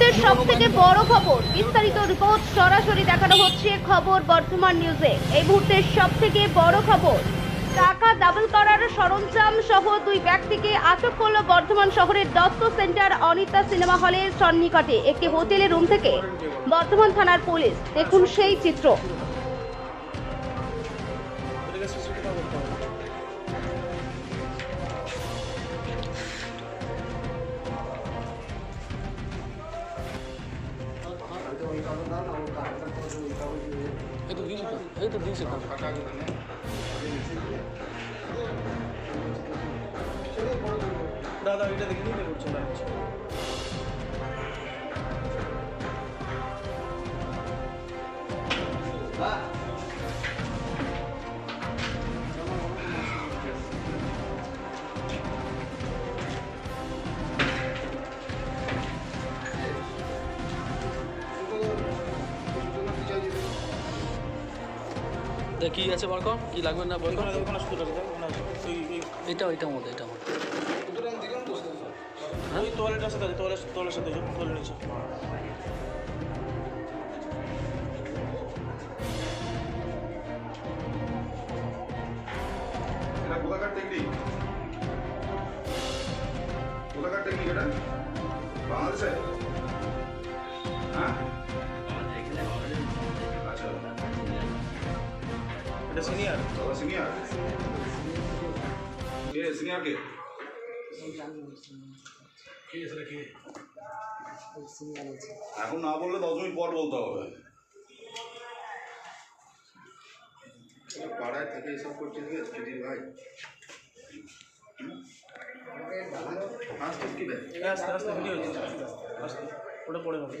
মুহূর্তের সব থেকে বড় খবর। বিস্তারিত রিপোর্ট সরাসরি দেখানো হচ্ছে খবর বর্তমান নিউজে এই মুহূর্তের সব থেকে বড় খবর, টাকা ডাবল করার সরঞ্জাম সহ দুই ব্যক্তিকে আটক করল বর্ধমান শহরের দত্ত সেন্টার অনিতা সিনেমা হলের সন্নিকটে। একটি হোটেলের রুম থেকে বর্ধমান থানার পুলিশ। দেখুন সেই চিত্র। দিয়েছি তো। এই তো দিয়েছি তো। দাদা এটা দেখে নিতে করছে না কি আছে বার কর কি লাগবে না বার কর ওখানে ওখানে শুধু রাখবে ওখানে আছে। ওই ওই। এটা মধ্যে এটা মধ্যে ওই তোয়ালেটার সাথে তোয়ালের তোয়ালের সাথে আছে, তোয়ালের নিচে কোথাকার টেকনিক। কোথাকার টেকনিক এটা? এটা সিনিয়র দাদা সিনিয়র কে সিনিয়র কে এখন না বললে দশ মিনিট পর বলতে হবে পাড়ায় থেকে এসব রে সুধীর ভাই কি আস্তে আস্তে ভিডিও ওটা পড়ে হবে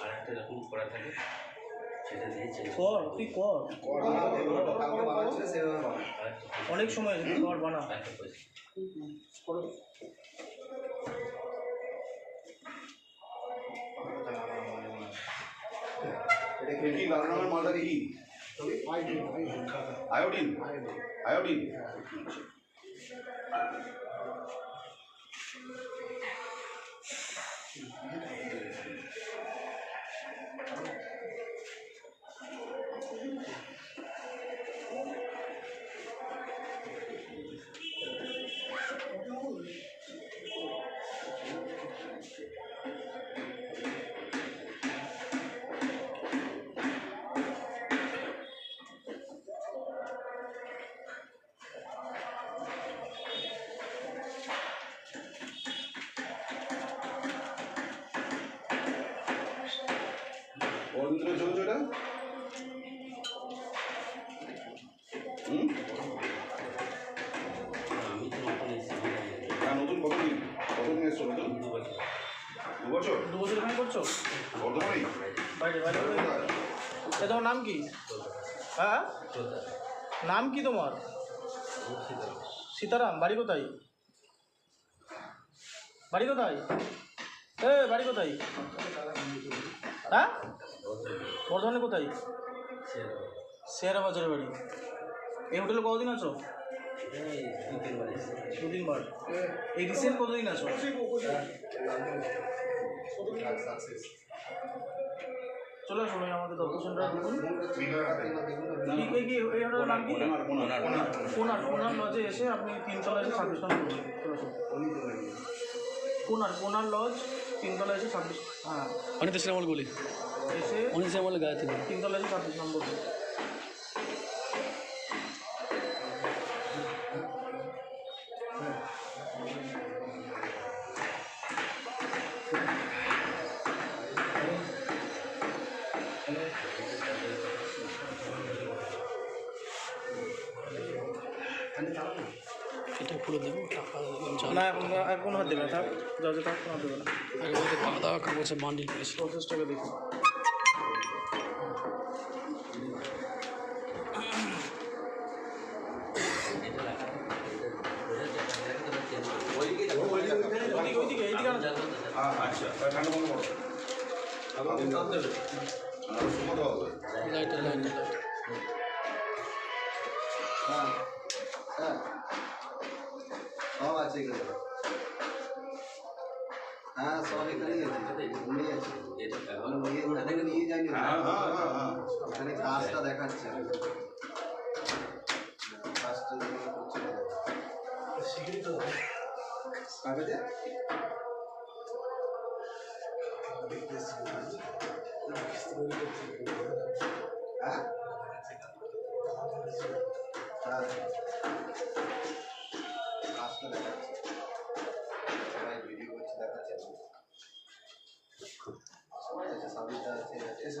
আর একটা যখন করা থাকে কর তুই অনেক সময় কর বানা। রঙের আয়োডিন আয়োডিন। দু বছর দু বছর এখানে করছ বর্ধমানেই বাইরে? এ তোমার নাম কি? হ্যাঁ? নাম কি তোমার? সীতারাম। বাড়ি কোথায়? বাড়ি কোথায়? এ বাড়ি কোথায়? হ্যাঁ? বর্ধমানে কোথায়? শেয়ারা বাজারের বাড়ি। এই হোটেলে কতদিন আছো? বার। এই রিসেন্ট কতদিন আছো? চলে আসো ভাই আমাদের সেন্টারে দেখুন। এই হোটেলের নাম কি? কোনার লজে এসে আপনি তিনতলা এসে ছাব্বিশ নম্বর আসুন কোনার কোনার লজ তিনতলা এসে ছাব্বিশ হ্যাঁ। অনেক সিনেমা বলি। এসে অনেক সিনেমা গায়ে তিনতলা এসে ছাব্বিশ নম্বর এটা খুলে দেবো টাকা না এখন এখন হাত দেবে না থাক যা যা থাক কোনো দেবে না। খাওয়া দাওয়া কাগজে বান্ডিল পেয়েছি প্রসেসটাকে দেখুন ওইদিকে ওইদিকে এইদিকে আনো। আ- আচ্ছা ঠান্ডা করো আর লাইটার লাইটার কাজটা দেখাচ্ছে। কাজটা করছে কাগজে হ্যাঁ? হ্যাঁ। কাজটা দেখাচ্ছে। সবাই ভিডিও করছে, দেখাচ্ছে। সবাই আছে সাবিতা আছে এসে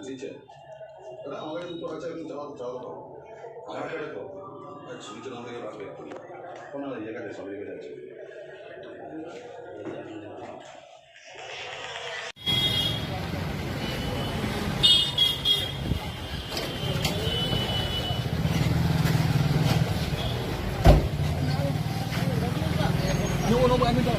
দিচ্ছে দাদা আমাকে দুটো আছে আমি যাওয়া যাওয়া তো আমার কাছে তো নিচে নাম থেকে রাখবে কোনো জায়গাতে সব লেগে যাচ্ছে। 你问老板还没到